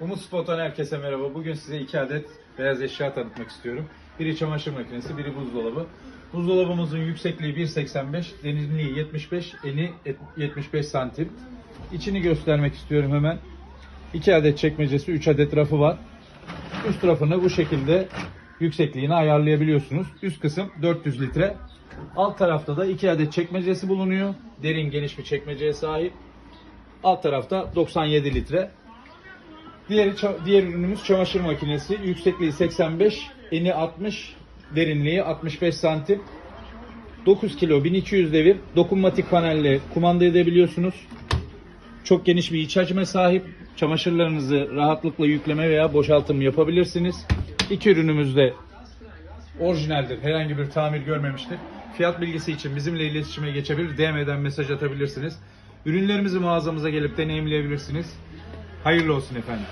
Umut Spot'tan herkese merhaba. Bugün size iki adet beyaz eşya tanıtmak istiyorum. Biri çamaşır makinesi, biri buzdolabı. Buzdolabımızın yüksekliği 1.85, derinliği 75, eni 75 santim. İçini göstermek istiyorum hemen. 2 adet çekmecesi, 3 adet rafı var. Üst rafını bu şekilde yüksekliğini ayarlayabiliyorsunuz. Üst kısım 400 litre. Alt tarafta da 2 adet çekmecesi bulunuyor. Derin geniş bir çekmeceye sahip. Alt tarafta 97 litre. Diğeri, diğer ürünümüz çamaşır makinesi. Yüksekliği 85, eni 60, derinliği 65 santim. 9 kilo 1200 devir. Dokunmatik panelle kumanda edebiliyorsunuz. Çok geniş bir iç hacme sahip. Çamaşırlarınızı rahatlıkla yükleme veya boşaltım yapabilirsiniz. İki ürünümüz de orijinaldir. Herhangi bir tamir görmemiştir. Fiyat bilgisi için bizimle iletişime geçebilir. DM'den mesaj atabilirsiniz. Ürünlerimizi mağazamıza gelip deneyimleyebilirsiniz. Hayırlı olsun efendim.